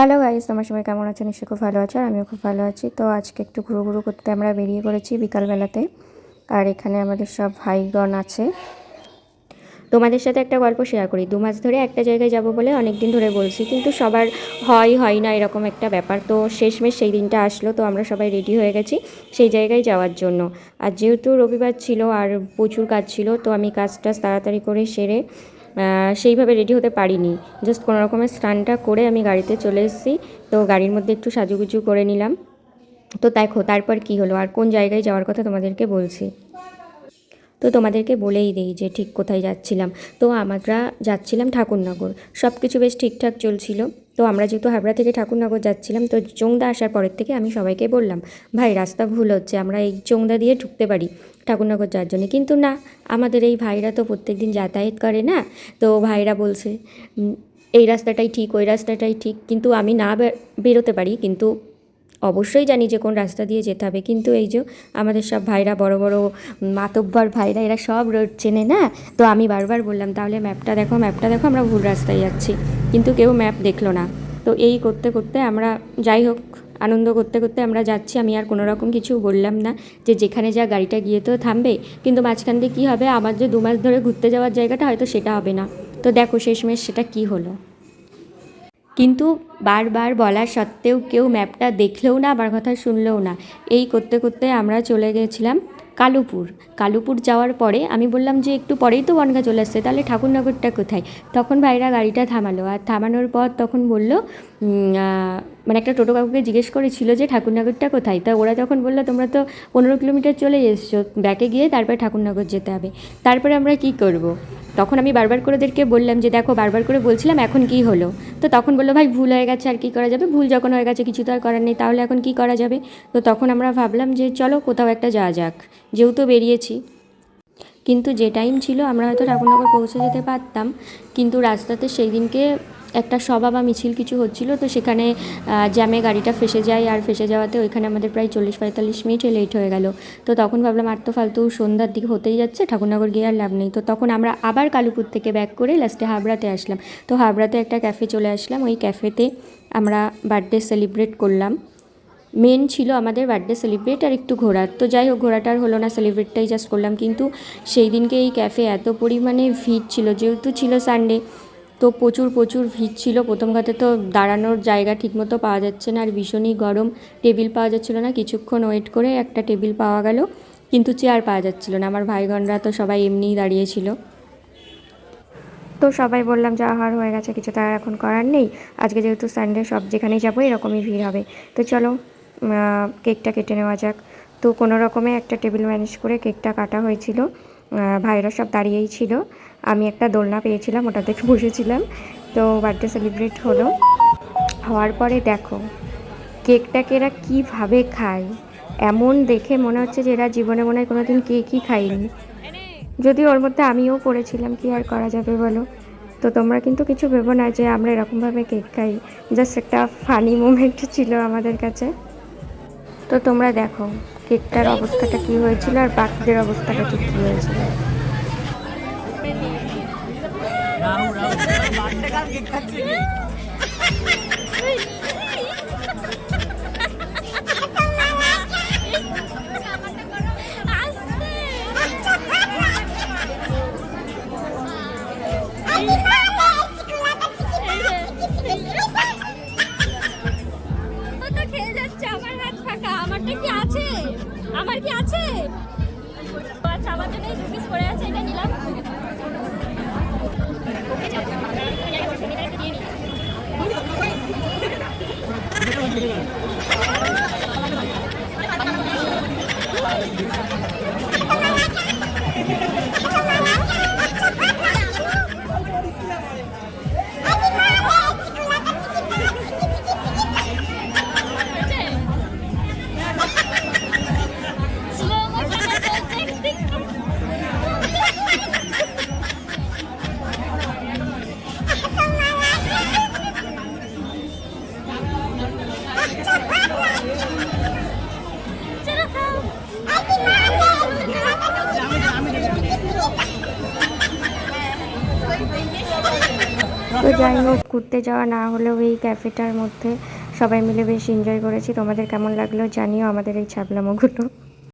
Hello guys তোমার সবাই কেমন আছো? নিশ্চয়ই খুব ভালো আছো আর আমিও খুব ভালো আছি। তো আজকে একটু ঘুরু ঘুরু করতে আমরা বেরিয়ে পড়েছি বিকালবেলাতে। আর এখানে আমাদের সব ভাইগণ আছে। তোমাদের সাথে একটা গল্প শেয়ার করি। দু মাস ধরে একটা জায়গায় যাব বলে অনেক দিন ধরে বলছি, কিন্তু সবার হয় হয় না এরকম একটা ব্যাপার। তো শেষমেশ সেই দিনটা আসলো, তো আমরা সবাই রেডি হয়ে গেছি সেই জায়গায় যাওয়ার জন্য। আর যেহেতু রবিবার ছিল আর প্রচুর কাজ ছিল, তো আমি কাজ টাজ তাড়াতাড়ি করে সেরে সেইভাবে রেডি হতে পারিনি। জাস্ট কোনো রকমের স্নানটা করে আমি গাড়িতে চলে এসেছি। তো গাড়ির মধ্যে একটু সাজুগুজু করে নিলাম। তো দেখো, তারপর কি হলো? আর কোন জায়গায় যাওয়ার কথা তোমাদেরকে বলছি? তো তোমাদেরকে বলেই দিই যে ঠিক কোথায় যাচ্ছিলাম। তো আমরা যাচ্ছিলাম ঠাকুরনগর। সব কিছু বেশ ঠিকঠাক চলছিল। তো আমরা যেহেতু হাবড়া থেকে ঠাকুরনগর যাচ্ছিলাম, তো চোংদা আসার পরের থেকে আমি সবাইকে বললাম, ভাই, রাস্তা ভুল হচ্ছে, আমরা এই চোংদা দিয়ে ঢুকতে পারি ঠাকুরনগর যাওয়ার জন্য। কিন্তু না, আমাদের এই ভাইরা তো প্রত্যেক দিন যাতায়াত করে না, তো ভাইরা বলছে এই রাস্তাটাই ঠিক, ওই রাস্তাটাই ঠিক। কিন্তু আমি না বেরোতে পারি, কিন্তু অবশ্যই জানি যে কোন রাস্তা দিয়ে যেতে হবে। কিন্তু এই যে আমাদের সব ভাইরা, বড় বড় মাতব্বর ভাইরা, এরা সব রোড চেনে না? তো আমি বারবার বললাম, তাহলে ম্যাপটা দেখো ম্যাপটা দেখো, আমরা ভুল রাস্তায় যাচ্ছি। কিন্তু কেউ ম্যাপ দেখল না। তো এই করতে করতে আমরা, যাই হোক, আনন্দ করতে করতে আমরা যাচ্ছি। আমি আর কোনো রকম কিছু বললাম না যে যেখানে যা গাড়িটা গিয়ে তো থামবে। কিন্তু মাঝখান দিয়ে কী হবে? আমার যে দু মাস ধরে ঘুরতে যাওয়ার জায়গাটা হয়তো সেটা হবে না। তো দেখো শেষমেশ সেটা কী হলো। কিন্তু বারবার বলা সত্ত্বেও কেউ ম্যাপটা দেখলেও না আমার কথা শুনলেও না। এই করতে করতে আমরা চলে গেছিলাম কালুপুর। কালুপুর যাওয়ার পরে আমি বললাম যে, একটু পরেই তো বনগা চলে আসছে, তাহলে ঠাকুরনগরটা কোথায়? তখন ভাইরা গাড়িটা থামালো। আর থামানোর পর তখন বলল মানে একটা টোটো কাকুকে জিজ্ঞেস করেছিল যে, ঠাকুরনগরটা কোথায়? তা ওরা তখন বলল, তোমরা তো পনেরো কিলোমিটার চলে এসছো, ব্যাকে গিয়ে তারপরে ঠাকুরনগর যেতে হবে। তারপরে আমরা কি করব। তখন আমি বারবার করে ওদেরকে বললাম যে, দেখো, বারবার করে বলছিলাম, এখন কি হলো? তো তখন বলল, ভাই, ভুল হয়ে গেছে, আর কি করা যাবে? ভুল যখন হয়ে গেছে, কিছু তো আর করার নেই, তাহলে এখন কি করা যাবে? তো তখন আমরা ভাবলাম যে, চলো, কোথাও একটা যাওয়া যাক, যেহেতু বেরিয়েছি। কিন্তু যে টাইম ছিল, আমরা হয়তো ঠাকুরনগর পৌঁছে যেতে পারতাম, কিন্তু রাস্তাতে সেই দিনকে একটা সভা বা মিছিল কিছু হচ্ছিল, তো সেখানে জ্যামে গাড়িটা ফেসে যায় আর ফেসে যাওয়াতে ওইখানে আমাদের প্রায় চল্লিশ পঁয়তাল্লিশ মিনিট লেট হয়ে গেল। তো তখন ভাবলাম আর তো ফালতু সন্ধ্যার দিকে হতেই যাচ্ছে, ঠাকুরনগর গিয়ে আর লাভ নেই। তো তখন আমরা আবার কালুপুর থেকে ব্যাক করে লাস্টে হাবড়াতে আসলাম। তো হাবড়াতে একটা ক্যাফে চলে আসলাম। ওই ক্যাফেতে আমরা বার্থডে সেলিব্রেট করলাম। মেন ছিল আমাদের বার্থডে সেলিব্রেট আর একটু ঘোরার। তো যাই হোক, ঘোরাটা আর হলো না সেলিব্রেটটাই জাস্ট করলাম। কিন্তু সেই দিনকে এই ক্যাফে এত পরিমাণে ভিড় ছিল, যেহেতু ছিল সানডে তো প্রচুর প্রচুর ভিড় ছিল। প্রথম কথা তো দাঁড়ানোর জায়গা ঠিকমতো পাওয়া যাচ্ছে না। আর ভীষণই গরম। টেবিল পাওয়া যাচ্ছিল না। কিছুক্ষণ ওয়েট করে একটা টেবিল পাওয়া গেল। কিন্তু চেয়ার পাওয়া যাচ্ছিল না। আমার ভাইগণরা তো সবাই এমনিই দাঁড়িয়েছিল তো সবাই বললাম যা হার হয়ে গেছে। কিছু তার এখন করার নেই। আজকে যেহেতু সানডে সব যেখানেই যাব, এরকমই ভিড় হবে। তো চলো কেকটা কেটে নেওয়া যাক। তো কোনো রকমে একটা টেবিল ম্যানেজ করে কেকটা কাটা হয়েছিল। ভাইরা সব দাঁড়িয়েই ছিল। আমি একটা দোলনা পেয়েছিলাম ওটাতে বসেছিলাম। তো বার্থডে সেলিব্রেট হলো। হওয়ার পরে দেখো কেকটাকে এরা কীভাবে খায়? এমন দেখে মনে হচ্ছে যে এরা জীবনে মনে হয় কোনোদিন কেকই খায়নি। যদি ওর মধ্যে আমিও পড়েছিলাম, কি আর করা যাবে বলো? তো তোমরা কিন্তু কিছু ভেবো না যে আমরা এরকমভাবে কেক খাই। জাস্ট একটা ফানি মোমেন্ট ছিল আমাদের কাছে। তো তোমরা দেখো, কেকটার অবস্থাটা কি হয়েছিল আর বাকিদের অবস্থাটা ঠিক কী হয়েছিল। আমার কি আছে আমার কি আছে আমার জন্য দু পিস পড়ে আছে এটা তো যাই হোক, ঘুরতে যাওয়া না হলেও এই ক্যাফেটার মধ্যে সবাই মিলে বেশ এনজয় করেছি। তোমাদের কেমন লাগল জানিও আমাদের এই ছাবলামোগুলো